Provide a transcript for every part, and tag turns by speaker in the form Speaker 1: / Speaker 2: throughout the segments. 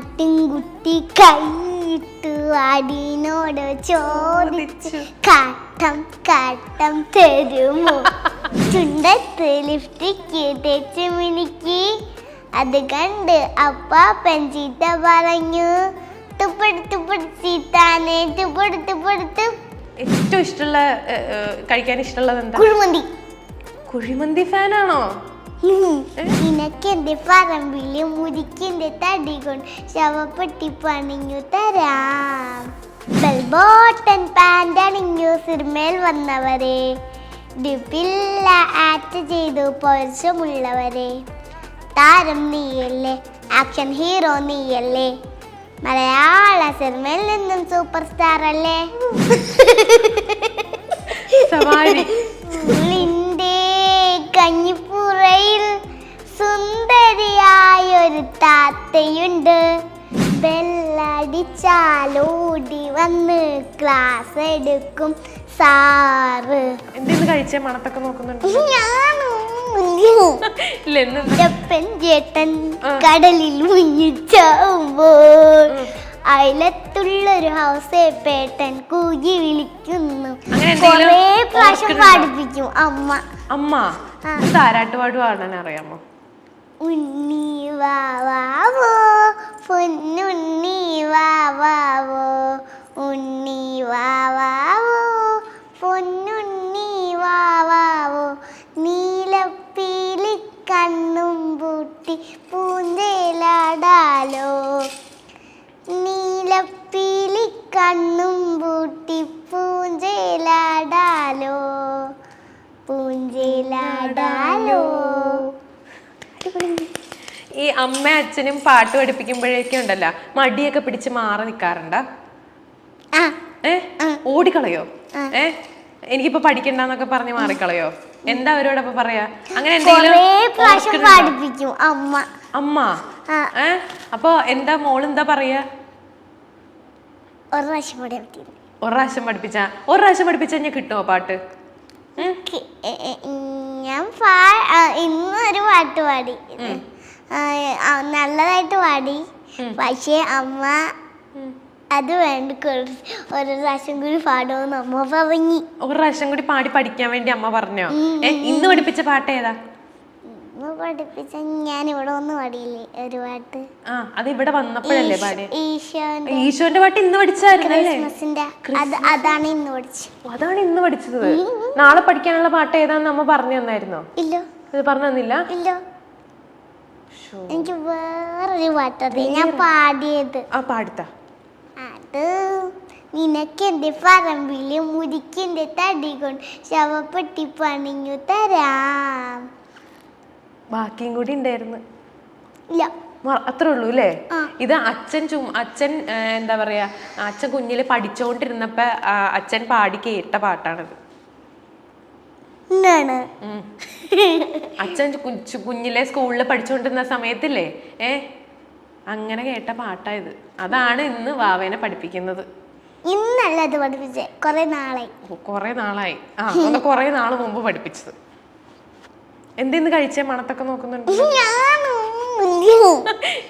Speaker 1: ആട്ടിൻകുട്ടി കൈയിട്ട് അടിനോട് ചോദിച്ചു കാട്ടം കാട്ടം തരുമോ? ചുണ്ടത്ത് ലിഫ്റ്റിക്ക് തേച്ച് മിനുക്കി. അത് കണ്ട് അപ്പാപ്പൻ ചീത്ത പറഞ്ഞു. തുപ്പെടുത്തു പിടിച്ചിട്ടാനെ തുപ്പെടുത്തു പിടുത്തു
Speaker 2: ഏറ്റവും ഇഷ്ടമുള്ള കഴിക്കാൻ ഇഷ്ടമുള്ളത് എന്താ?
Speaker 1: കുഴിമന്തി.
Speaker 2: കുഴിമന്തി ഫാനാണോ?
Speaker 1: നിനക്കെന്റെ പറമ്പിൽ മുരിക്കിന്റെ തടി കൊണ്ട് ശവപ്പെട്ടി പണിഞ്ഞു തരാം. ബെൽബോട്ടൻ പാന്റ് അണിഞ്ഞു സിനിമയിൽ വന്നവരെ. ഡിപ്പില്ല ആക്ട് ചെയ്തു പൊരുഷമുള്ളവരെ താരം നീയല്ലേ ആക്ഷൻ ഹീറോ നീയല്ലേ. മലയാള സിനിമയിൽ നിന്നും സൂപ്പർ സ്റ്റാർ അല്ലേ കഞ്ഞി കഞ്ഞിപ്പുറയിൽ സുന്ദരിയായൊരു താത്തയുണ്ട്. ബെല്ലടിച്ചാലോടി വന്ന് ക്ലാസ് എടുക്കും സാറ്.
Speaker 2: എന്തെന്ന് കഴിച്ച? മണത്തൊക്കെ നോക്കുന്നുണ്ട്.
Speaker 1: ഞാനും? ചേട്ടൻ. കടലിൽ മുങ്ങിച്ചാവുമ്പോൾ അയലത്തുള്ളൊരു ഹൗസേ പേട്ടൻ കൂകി വിളിക്കുന്നു. കൊറേ പ്രാവശ്യം? പാടിപ്പിക്കും അമ്മ.
Speaker 2: അമ്മ?
Speaker 1: ആ.
Speaker 2: താരാട്ടുപാട് പാടാൻ അറിയാമോ
Speaker 1: ഉണ്ണി വാവാവോ പൂഞ്ചേലാടാലോ
Speaker 2: ഈ അമ്മ അച്ഛനും പാട്ട് പഠിപ്പിക്കുമ്പോഴേക്കും ഉണ്ടല്ലോ മടിയൊക്കെ പിടിച്ച് മാറി നിൽക്കാറുണ്ടാ ഏ? ഓടിക്കളയോ. ഏ? എനിക്കിപ്പോ പഠിക്കണ്ടെന്നൊക്കെ പറഞ്ഞ് മാറിക്കളയോ? എന്താ അവരോടൊപ്പം പറയാ? അങ്ങനെ എന്തെങ്കിലും?
Speaker 1: അമ്മ.
Speaker 2: അമ്മ? ഏ? അപ്പൊ എന്താ മോൾ എന്താ പറയാ?
Speaker 1: ഒരു പ്രാവശ്യം
Speaker 2: പഠിപ്പിച്ച ഒരു പ്രാവശ്യം പഠിപ്പിച്ച കിട്ടുമോ പാട്ട്?
Speaker 1: ഞാൻ പാ ഇന്ന് ഒരു പാട്ട് പാടി. നല്ലതായിട്ട് പാടി. പക്ഷേ അമ്മ. അത് വേണ്ട ഒരു പ്രാവശ്യം കൂടി പാടുമെന്ന് അമ്മ പറഞ്ഞു.
Speaker 2: ഒരു പ്രാവശ്യം കൂടി പാടി പഠിക്കാൻ വേണ്ടി അമ്മ പറഞ്ഞോ? ഇന്ന് പഠിപ്പിച്ച പാട്ട് ഏതാ?
Speaker 1: പഠിപ്പിച്ച ഞാൻ ഇവിടെ ഒന്ന് പാടിയില്ലേ ഒരു പാട്ട്?
Speaker 2: ആ അത് ഇവിടെ വന്നപ്പോഴല്ലേ പാടി
Speaker 1: ഈശോന്റെ
Speaker 2: ഈശോന്റെ പാട്ട് ഇന്ന് പഠിച്ചായിരുന്നല്ലേ?
Speaker 1: അത് അതാണ് ഇന്ന് പഠിച്ചത്.
Speaker 2: അതാണ് ഇന്ന് പഠിച്ചത്. നാളെ പഠിക്കാനുള്ള പാട്ട് ഏതാന്ന് അമ്മ പറഞ്ഞു തന്നായിരുന്നോ?
Speaker 1: ഇല്ല.
Speaker 2: ഇത് പറഞ്ഞു തന്നില്ല?
Speaker 1: ഇല്ല. എനിക്ക് വേറൊരു പാട്ടത് ഞാൻ പാടിയത്.
Speaker 2: ആ പാടുത്ത.
Speaker 1: അത് നിനക്കെന്റെ പറമ്പിൽ മുരിക്കിന്റെ തടി കൊണ്ട് ശവപ്പെട്ടി പണിഞ്ഞു തരാം.
Speaker 2: ബാക്കിയും കൂടി ഉണ്ടായിരുന്നു.
Speaker 1: ഇല്ല.
Speaker 2: അത്രേ ഉള്ളൂ അല്ലേ? ഇത് അച്ഛൻ ചും അച്ഛൻ എന്താ പറയാ അച്ഛൻ കുഞ്ഞിൽ പഠിച്ചോണ്ടിരുന്നപ്പ അച്ഛൻ പാടി കേട്ട പാട്ടാണിത്. ഉം. അച്ഛൻ കുഞ്ഞിലെ സ്കൂളിൽ പഠിച്ചുകൊണ്ടിരുന്ന സമയത്തില്ലേ? ഏ? അങ്ങനെ കേട്ട പാട്ടായത് അതാണ് ഇന്ന് വാവേനെ പഠിപ്പിക്കുന്നത്.
Speaker 1: ഇന്നല്ല അത് പഠിപ്പിച്ചേ. കൊറേ നാളായി.
Speaker 2: കൊറേ നാളായി. ആ കൊറേ നാൾ മുമ്പ് പഠിപ്പിച്ചത്. എന്തെന്ന് കഴിച്ചേ? മണത്തൊക്കെ നോക്കുന്നുണ്ട്.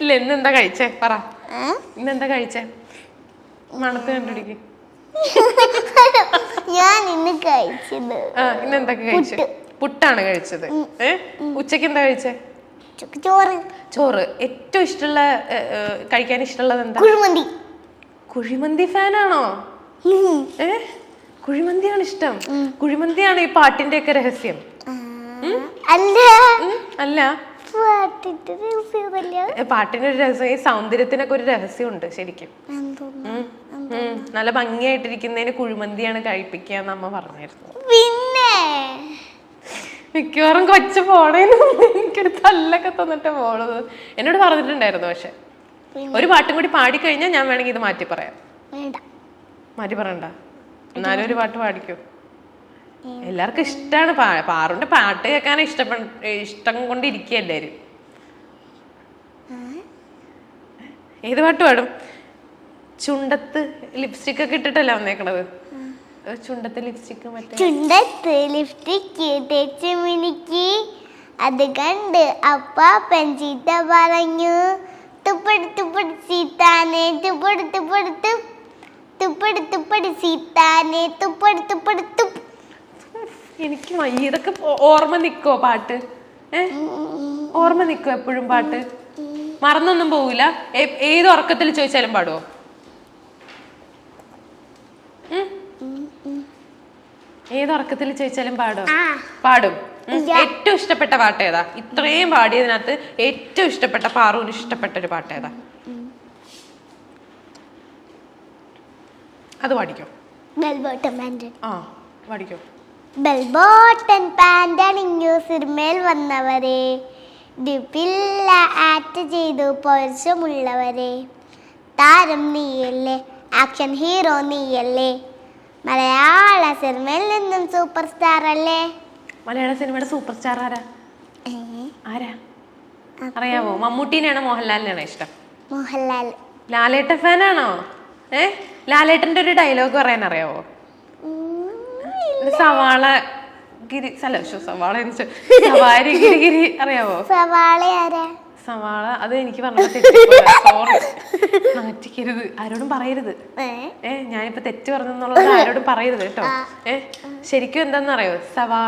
Speaker 2: ഇല്ല ഇന്ന് എന്താ കഴിച്ചേ? പറ? ഇന്ന് എന്താ കഴിച്ചേ? മണത്ത് കണ്ടുപിടിക്ക്.
Speaker 1: ഞാൻ ഇന്ന് കഴിച്ചത്
Speaker 2: ആ ഇന്ന് എന്തൊക്കെ കഴിച്ചു? പുട്ടാണ് കഴിച്ചത്. ഏ? ഉച്ചയ്ക്ക് എന്താ കഴിച്ചേ?
Speaker 1: ചോറ്.
Speaker 2: ചോറ്. ഏറ്റവും ഇഷ്ടമുള്ള കഴിക്കാൻ ഇഷ്ടമുള്ളത് എന്താ?
Speaker 1: കുഴിമന്തി.
Speaker 2: കുഴിമന്തി ഫാനാണോ. ഏ? കുഴിമന്തിയാണ് ഇഷ്ടം. കുഴിമന്തിയാണ് ഈ പാട്ടിന്റെ ഒക്കെ രഹസ്യം
Speaker 1: അല്ല.
Speaker 2: അല്ല. പാട്ടിന്റെ ഒരു രഹസ്യം ഈ സൗന്ദര്യത്തിനൊക്കെ ഒരു രഹസ്യമുണ്ട് ശരിക്കും.
Speaker 1: എന്തോന്ന്
Speaker 2: ഉം, ഉം. നല്ല ഭംഗിയായിട്ടിരിക്കുന്നതിന് കുഴിമന്തിയാണ് കഴിപ്പിക്കുക എന്ന് അമ്മ പറഞ്ഞിരുന്നു.
Speaker 1: പിന്നെ?
Speaker 2: മിക്കവാറും കൊച്ച പോണേന് മുമ്പ് എനിക്കൊരു തല്ലൊക്കെ തന്നിട്ട് പോണത്. എന്നോട് പറഞ്ഞിട്ടുണ്ടായിരുന്നു പക്ഷെ. ഒരു പാട്ടും കൂടി പാടിക്കഴിഞ്ഞാൽ ഞാൻ വേണമെങ്കിൽ ഇത് മാറ്റി പറയാം. മാറ്റി പറയണ്ട. എന്നാലും ഒരു പാട്ട് പാടിക്കോ. എല്ലാവർക്കും ഇഷ്ടമാണ് പാറുണ്ട് പാട്ട് കേൾക്കാൻ ഇഷ്ടപ്പെ ഇഷ്ടം കൊണ്ടിരിക്കുക എല്ലാവരും ഏത് പാട്ട് പാടും? ചുണ്ടത്ത് ലിപ്സ്റ്റിക് ഒക്കെ ഇട്ടിട്ടല്ല വന്നേക്കണത്? ചുണ്ടത്ത് ലിപ്സ്റ്റിക് മറ്റേ
Speaker 1: ചുണ്ടത്ത് ലിപ്സ്റ്റിക് തേച്ച് മിനുക്കി. അത് കണ്ട് അപ്പ ചീത്ത പറഞ്ഞു. തുപ്പടുത്തുപ്പടി സീത്താനെ സീതാനെ തുപ്പടുത്തുപ്പടി സീത്താനെ തുപ്പടുത്തുപ്പടുത്തു
Speaker 2: എനിക്ക്. ഇതൊക്കെ ഓർമ്മ നിക്കോ പാട്ട്? ഏ? ഓർമ്മ നിക്കോ എപ്പോഴും പാട്ട്? മറന്നൊന്നും പോവില്ല ഏത് ഉറക്കത്തിൽ ചോദിച്ചാലും പാടുവോ? ഉം? ഏത് ഉറക്കത്തിൽ ചോദിച്ചാലും പാടും? പാടും. ഏറ്റവും ഇഷ്ടപ്പെട്ട പാട്ട് ഏതാ? ഇത്രയും പാടിയതിനകത്ത് ഏറ്റവും ഇഷ്ടപ്പെട്ട പാറുവിന് ഇഷ്ടപ്പെട്ട ഒരു പാട്ട് ഏതാ? അത് പാടിക്കോ. ആ പാടിക്കോ.
Speaker 1: ബെൽബോട്ടൻ പാന്റ് അണിഞ്ഞു സിനിമയിൽ വന്നവരെ. ഡിപ്പില്ല ആക്ട് ചെയ്തു പൊരുഷമുള്ളവരെ താരം നീയല്ലേ ആക്ഷൻ ഹീറോ നീയല്ലേ? മലയാള സിനിമയിൽ നിന്നും സൂപ്പർ സ്റ്റാർ അല്ലേ?
Speaker 2: മലയാള സിനിമയുടെ സൂപ്പർ സ്റ്റാർ ആരാ? ആരാ? അറിയാമോ മമ്മൂട്ടീനെയാണോ മോഹൻലാലിനാണോ ഇഷ്ടം.
Speaker 1: മോഹൻലാൽ.
Speaker 2: ലാലേട്ട ഫാനാണോ? ഏ? ലാലേട്ടന്റെ ഒരു ഡയലോഗ് പറയാൻ അറിയാവോ സവാള ഗിരി സലോ സവാള സവാരി ഗിരി ഗിരി അറിയാവോ?
Speaker 1: സവാള ആരാ
Speaker 2: സവാള അത് എനിക്ക് സോറി നാറ്റിക്കരുത്. ആരോടും പറയരുത്.
Speaker 1: ഏ,
Speaker 2: ഞാനിപ്പോ തെറ്റ് പറഞ്ഞെന്നുള്ളത് ആരോടും പറയരുത് കേട്ടോ. ഏ ശരിക്കും എന്താണെന്നറിയോ സവാ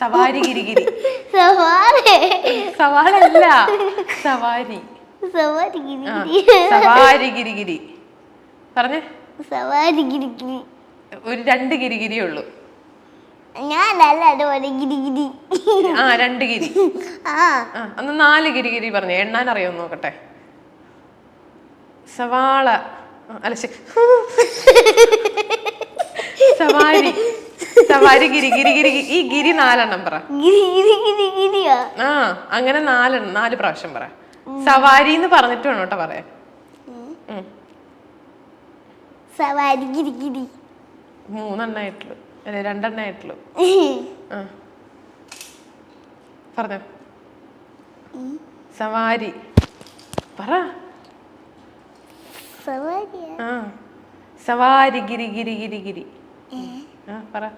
Speaker 2: സവാരി ഗിരിഗിരി.
Speaker 1: സവാള.
Speaker 2: അല്ല സവാരി.
Speaker 1: സവാരി ഗിരിഗിരി.
Speaker 2: സവാരി ഗിരിഗിരി. പറഞ്ഞേ.
Speaker 1: സവാരി ഗിരിഗിരി.
Speaker 2: ഒരു രണ്ട് ഗിരിഗിരിയേ ഉള്ളൂ.
Speaker 1: ഞാനല്ല അതുപോലെ ഗിരി
Speaker 2: ആ രണ്ട് ഗിരി.
Speaker 1: ആ.
Speaker 2: ആ അന്ന് നാല് ഗിരിഗിരി പറഞ്ഞു. എണ്ണാൻ അറിയാമോ നോക്കട്ടെ? സവാള ആ, അല്ല സവാരി. സവാരി ഗിരി ഗിരി ഗിരി ഗിരി. ഈ ഗിരി നാലെണ്ണം പറ.
Speaker 1: ഗിരിഗിരി ഗിരിഗിരിയാ
Speaker 2: ആ അങ്ങനെ നാലെണ്ണം നാല് പ്രാവശ്യം പറ. സവാരി എന്ന് പറഞ്ഞിട്ട് വേണം കേട്ടോ പറയാൻ. ഉം.
Speaker 1: സവാരി ഗിരി.
Speaker 2: മൂന്നെണ്ണായിട്ടുള്ളൂ. അല്ലെ രണ്ടെണ്ണായിട്ടുള്ളൂ ആ. പറഞ്ഞോ. സവാരി. പറ. ആ. സവാരി ഗിരി ഗിരി ഗിരി ഗിരി. ആ പറ.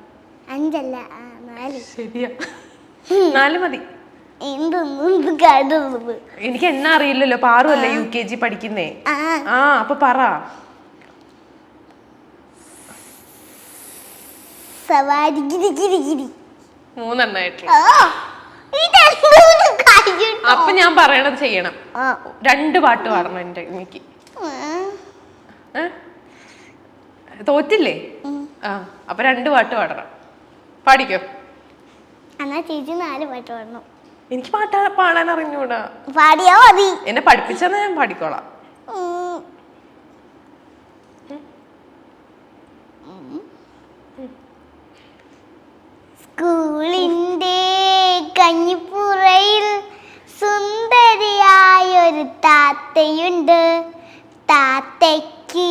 Speaker 1: അഞ്ചല്ല നാല്.
Speaker 2: ശരിയാ. നാല് മതി. എനിക്ക് എണ്ണ അറിയില്ലല്ലോ. പാറുമല്ലേ യു കെ ജി പഠിക്കുന്നേ.
Speaker 1: ആ
Speaker 2: അപ്പൊ പറ.
Speaker 1: സവാരി ഗിരി
Speaker 2: ഗിരി
Speaker 1: ഗിരി. ഇതെന്തോന്ന് കാര്യം
Speaker 2: അപ്പൊ ഞാൻ പറയണത് ചെയ്യണം.
Speaker 1: ആ.
Speaker 2: രണ്ട് പാട്ട് പാടണം എന്റെ എനിക്ക്. ഏ? തോറ്റില്ലേ? ആ അപ്പൊ രണ്ട് പാട്ട് പാടണം. പാടിക്കോ?
Speaker 1: എന്നാ ചേച്ചി നാല് പാട്ട് പാടണം.
Speaker 2: എനിക്ക് പാട്ട് പാടാൻ അറിഞ്ഞൂടാ
Speaker 1: പാടിയാ മതി.
Speaker 2: എന്നെ പഠിപ്പിച്ചെന്നാ ഞാൻ പാടിക്കോളാം.
Speaker 1: ഉം. കഞ്ഞിപ്പുറയിൽ സുന്ദരിയായൊരു താത്തയുണ്ട്. താത്തയ്ക്ക്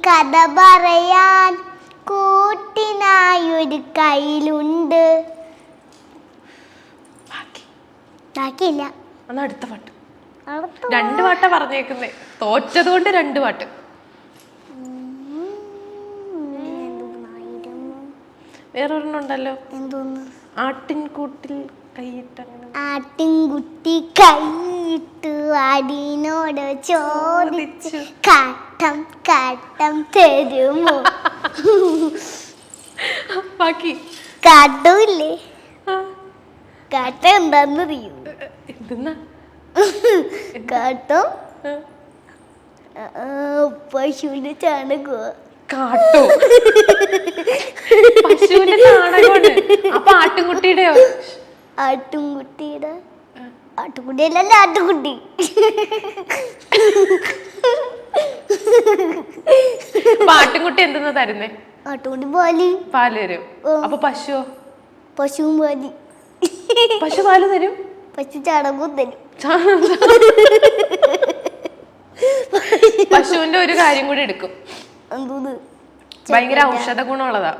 Speaker 1: കഥ പറയാൻ കൂട്ടിനായൊരു കയ്യിലുണ്ട്.
Speaker 2: ബാക്കി.
Speaker 1: ബാക്കിയില്ല.
Speaker 2: എന്നാ അടുത്ത പാട്ട്. രണ്ട് പാട്ടാ. പറഞ്ഞേക്കുന്നേ. തോറ്റത് കൊണ്ട് രണ്ട് പാട്ട്. വേറൊരെണ്ണം ഉണ്ടല്ലോ. ആട്ടിൻകൂട്ടിൽ
Speaker 1: ആട്ടിൻകുട്ടി കൈയിട്ട് അടിനോട് ചോദിച്ചു. കാട്ടം കാട്ടം തരുമോ?
Speaker 2: ബാക്കി. കാട്ടൂല്ലേ
Speaker 1: കാട്ടം എന്താന്ന് അറിയൂ? കാട്ടം? പശുവിന്റെ ചാണകോ?
Speaker 2: കാട്ടോ. പശുവിന്റെ ചാണകമാണ്. അപ്പൊ ആട്ടിൻകുട്ടിയുടെയോ?
Speaker 1: ആട്ടുംകുട്ടിയുടെ ആട്ടുകുട്ടി അല്ലല്ല ആട്ടുകുട്ടി.
Speaker 2: ആട്ടുംകുട്ടി എന്തെന്നാ തരുന്നേ?
Speaker 1: ആട്ടുകുട്ടി പാൽ.
Speaker 2: പാൽ തരും. അപ്പൊ പശുവോ?
Speaker 1: പശുവും പാൽ.
Speaker 2: പശു പാൽ തരും?
Speaker 1: പശു ചാണകവും തരും.
Speaker 2: പശുവിന്റെ ഒരു കാര്യം കൂടി എടുക്കും. ഭയങ്കര ഔഷധ ഗുണമുള്ളതാ.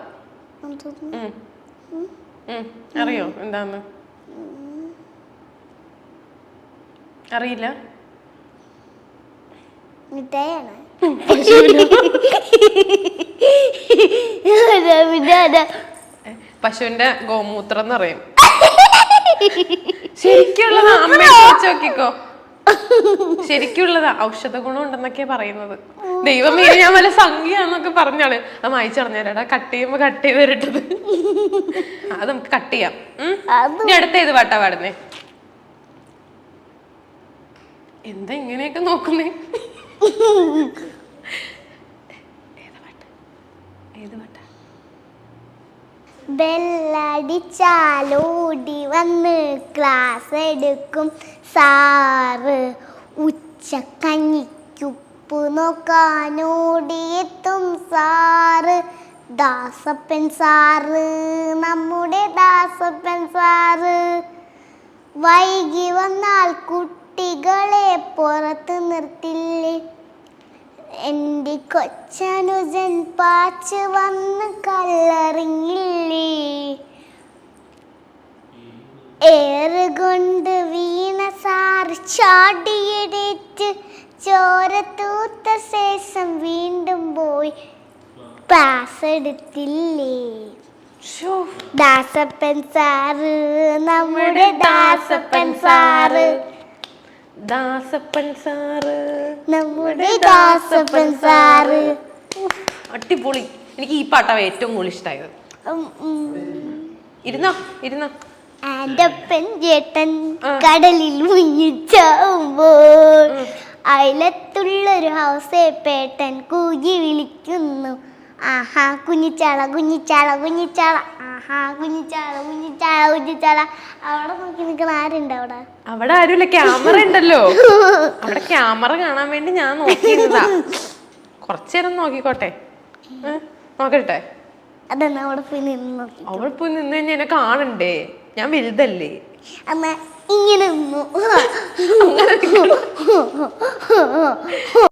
Speaker 2: അറിയോ? എന്താന്ന്? അറിയില്ല. പശുവിന്റെ ഗോമൂത്രം എന്ന് പറയും ശരിക്കുള്ളതാ അമ്മ നോക്കിക്കോ. ശരിക്കുള്ളതാ ഔഷധ ഗുണം ഉണ്ടെന്നൊക്കെ പറയുന്നത്. ദൈവമേ ഇനി ഞാൻ വല്ല സംഖ്യാന്നൊക്കെ പറഞ്ഞാണ്. അത് മായിച്ചറിഞ്ഞാലടാ കട്ട് ചെയ്യുമ്പോ കട്ട് ചെയ്ത് വരട്ടത്. അത് നമുക്ക് കട്ട് ചെയ്യാം. ഇനി അടുത്ത ഏത് പാട്ടാ പാടുന്നേ? എന്താ ഇങ്ങനെയൊക്കെ നോക്കുന്നേ? ഏത്
Speaker 1: ബെല്ലടിച്ചാലോടി വന്ന് ക്ലാസ് എടുക്കും സാറ്. ഉച്ചക്കഞ്ഞിക്കുപ്പ് നോക്കാനോടിയെത്തും സാറ്. ദാസപ്പൻ സാറ് നമ്മുടെ ദാസപ്പൻ സാറ്. വൈകി വന്നാൽ കുട്ടികളെ പുറത്ത് നിർത്തില്ലേ? എന്റെ കൊച്ചനുജൻ പാച്ച് വന്ന് കല്ലറിഞ്ഞില്ലേ? ഏറുകൊണ്ട് വീണ സാർ ചാടിയെടുത്ത് ചോര തൂത്ത ശേഷം വീണ്ടും പോയി പാസ് എടുത്തില്ലേ? ദാസപ്പൻ സാറ് നമ്മുടെ ദാസപ്പൻ സാറ്.
Speaker 2: ദാസപ്പൻ സാറ്.
Speaker 1: നമ്മുടെ ദാസപ്പൻ സാറ്.
Speaker 2: അടിപൊളി. എനിക്ക് ഈ പാട്ടാണ് ഏറ്റവും കൂടുതൽ ഇഷ്ടമായത്. ഇരുന്നോ ഇരുന്നോ.
Speaker 1: ആന്റപ്പൻ ചേട്ടൻ. കടലിൽ മുങ്ങിച്ചാവുമ്പോൾ അയലത്തുള്ളൊരു ഹൗസേ പേട്ടൻ കൂകി വിളിക്കുന്നു. ആഹാ കുഞ്ഞിച്ചാള കുഞ്ഞിച്ചാള കുഞ്ഞിച്ചാള. ആഹാ കുഞ്ഞിച്ചാള കുഞ്ഞിച്ചാള കുഞ്ഞിച്ചാള. അവിടെ നോക്കി നിൽക്കുന്ന ആരുണ്ട് അവിടെ?
Speaker 2: അവിടെ ആരുമില്ല ക്യാമറ ഉണ്ടല്ലോ. അവിടെ ക്യാമറ കാണാൻ വേണ്ടി ഞാൻ നോക്കിയിരുന്നതാ. കുറച്ചേരം നോക്കിക്കോട്ടെ? നോക്കട്ടെ.
Speaker 1: അതെന്നാ അവിടെ പോയി നിന്ന് നോക്കി?
Speaker 2: അവിടെ പോയി നിന്ന് കഴിഞ്ഞാൽ എന്നെ കാണണ്ടേ? ഞാൻ വലുതല്ലേ.
Speaker 1: അമ്മ ഇങ്ങനെ നിന്നു.